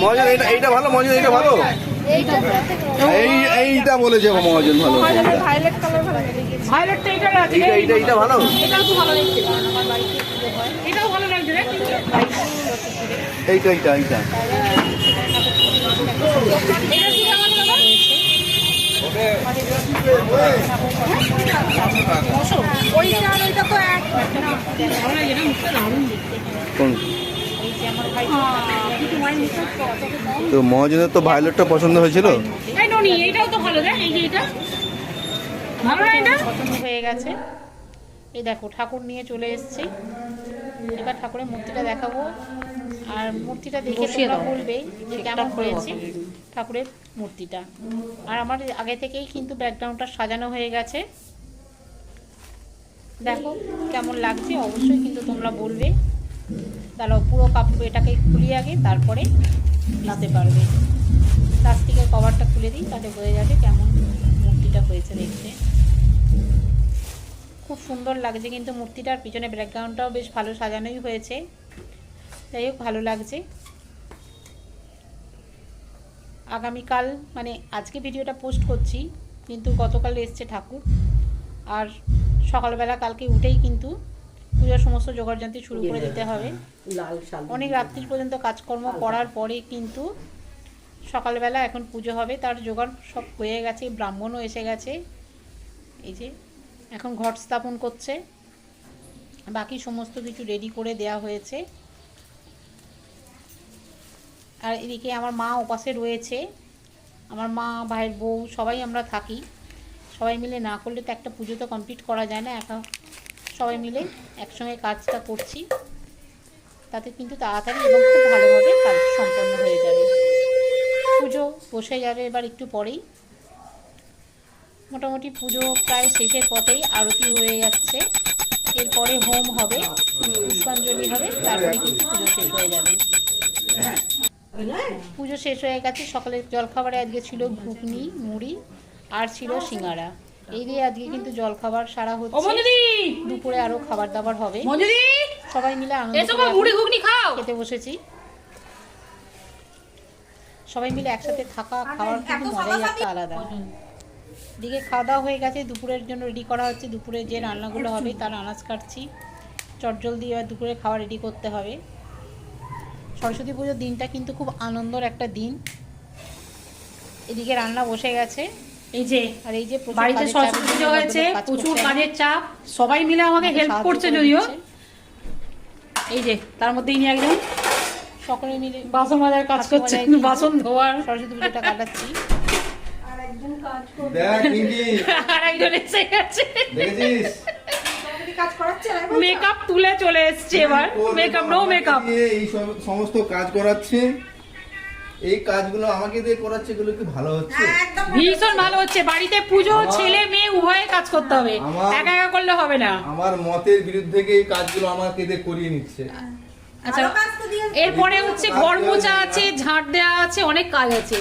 মহাজন এইটা এইটা ভালো মহাজন এইটা ভালো। এই এইটা বলেছে মহাজন ভালো। এটা এইটা এইটা এইটা ভালো। হয় এইটা এইটা এইটা। এটা দেখতে কোন তো মহাজনের তো ভায়োলেটটা পছন্দ হয়েছিল? এই ননি এটাও তো ভালো রে এই যে এটা। ভালো না এটা? পছন্দ হয়ে গেছে। এই দেখো ঠাকুর নিয়ে চলে এসেছি। এবার ঠাকুরের মূর্তিটা দেখাবো। আর মূর্তিটা দেখে তোমরা। বলবে যে কেমন হয়েছে ঠাকুরের মূর্তিটা। আর আমার আগে থেকেই কিন্তু ব্যাকগ্রাউন্ডটা সাজানো হয়ে গেছে। দেখো কেমন লাগছে অবশ্যই কিন্তু তোমরা বলবে। তাহলে পুরো কাপড় এটাকে খুলিয়ে আগে, তারপরে নিতে পারবে। প্লাস্টিকের কভারটা খুলে দিই, তাতে বোঝা যাবে কেমন মূর্তিটা হয়েছে দেখতে। খুব সুন্দর লাগছে কিন্তু মূর্তিটার পিছনে ব্যাকগ্রাউন্ডটাও বেশ ভালো সাজানোই হয়েছে। যাই হোক, ভালো লাগছে। আগামীকাল মানে আজকে ভিডিওটা পোস্ট করছি, কিন্তু গতকাল এসছে ঠাকুর। আর সকালবেলা কালকে উঠেই কিন্তু পুজোর সমস্ত জোগাড়যন্ত্র শুরু করে দিতে হবে। অনেক রাত্রি পর্যন্ত কাজকর্ম করার পরে কিন্তু সকালবেলা এখন পুজো হবে তার জোগাড় সব হয়ে গেছে ব্রাহ্মণও এসে গেছে। এই যে এখন ঘট স্থাপন করছে। বাকি সমস্ত কিছু রেডি করে দেয়া হয়েছে। আর এদিকে আমার মা ওপাশে রয়েছে। আমার মা ভাইয়ের বউ সবাই আমরা থাকি। সবাই মিলে না করলে তো একটা পুজো তো কমপ্লিট করা যায় না একা সবাই মিলে একসঙ্গে কাজটা করছি। তাতে কিন্তু তাড়াতাড়ি এবং খুব ভালোভাবে কাজ সম্পন্ন হয়ে যাবে। পুজো বসে যাবে এবার একটু পরেই। মোটামুটি পুজো প্রায় শেষের পথেই আরতি হয়ে যাচ্ছে। এরপরে হোম হবে, পুষ্পাঞ্জলি হবে, তারপরে কিন্তু পুজো শেষ হয়ে যাবে। পুজো শেষ হয়ে গেছে, সকালের জলখাবারে আজকে ছিল ঘুগনি, মুড়ি, আর ছিল সিঙ্গারা। এই দিয়ে আজকে কিন্তু জলখাবার সারা হচ্ছে। দুপুরে আরও খাবার দাবার হবে সবাই মিলে আনন্দ করে গো, মুড়ি ঘুগনি খাও। খেতে বসেছি। সবাই মিলে একসাথে থাকা খাওয়ার কিন্তু মজাই একটা আলাদা। দিকে খাওয়া দাওয়া হয়ে গেছে দুপুরের জন্য রেডি করা হচ্ছে। দুপুরে যে রান্নাগুলো হবে তার আনাজ কাটছি। চটজল দিয়ে এবার দুপুরে খাওয়া রেডি করতে হবে। সরস্বতী পুজোর দিনটা কিন্তু খুব আনন্দর একটা দিন। এদিকে রান্না বসে গেছে। এই যে আর এই যে বাড়িতে সরস্বতী পুজো হয়েছে প্রচুর কাজের চাপ সবাই মিলে আমাকে হেল্প করছে যদিও। এই যে তার মধ্যে ইনি একজন সকলে মিলে বাসন মাজার কাজ করছে বাসন ধোয়ার। সরস্বতী পুজোটা কাটাচ্ছি। দেখ নিকি আর একজন এসে গেছে। দেখেছিস? মেকআপ তুলে চলে এসছে এবার। মেকআপ নো মেকআপ এই সমস্ত কাজ করাচ্ছে। এই কাজগুলো আমাকে দিয়ে করাচ্ছে এগুলো কি ভালো হচ্ছে? ভীষণ ভালো হচ্ছে। বাড়িতে পুজো ছেলে মেয়ে উভয়ে কাজ করতে হবে। একা একা করলে হবে না। আমার মতের বিরুদ্ধে এই কাজগুলো আমাকে দিয়ে করিয়ে নিচ্ছে। আচ্ছা এরপরে হচ্ছে ঘর আছে ঝাঁট দেওয়া আছে অনেক কাজ আছে।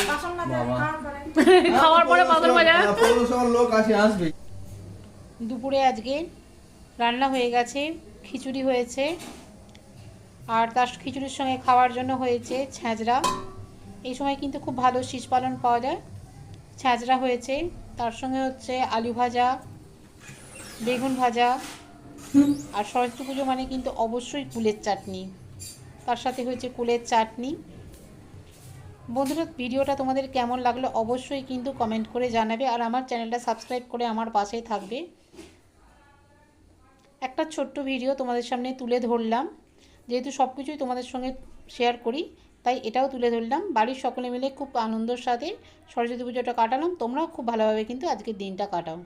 খাওয়ার পরে। মাজা। লোক আসে আসবে। দুপুরে আজকে রান্না হয়ে গেছে খিচুড়ি হয়েছে। আর তার খিচুড়ির সঙ্গে খাওয়ার জন্য হয়েছে ছ্যাঁচড়া এই সময় কিন্তু খুব ভালো শীষ পালন পাওয়া যায়। ছ্যাঁচড়া হয়েছে, তার সঙ্গে হচ্ছে আলু ভাজা, বেগুন ভাজা আর সরস্বতী পুজো মানে কিন্তু অবশ্যই কুলের চাটনি। তার সাথে হয়েছে কুলের চাটনি। বন্ধুরা, ভিডিওটা তোমাদের কেমন লাগল অবশ্যই কিন্তু কমেন্ট করে জানাবে আর আমার চ্যানেলটা সাবস্ক্রাইব করে আমার পাশেই থাকবে। একটা ছোট্ট ভিডিও তোমাদের সামনে তুলে ধরলাম। যেহেতু সব কিছুই তোমাদের সঙ্গে শেয়ার করি তাই এটাও তুলে ধরলাম। বাড়ির সকলে মিলে খুব আনন্দের সাথে সরস্বতী পুজোটা কাটালাম। তোমরাও খুব ভালোভাবে কিন্তু আজকের দিনটা কাটাও।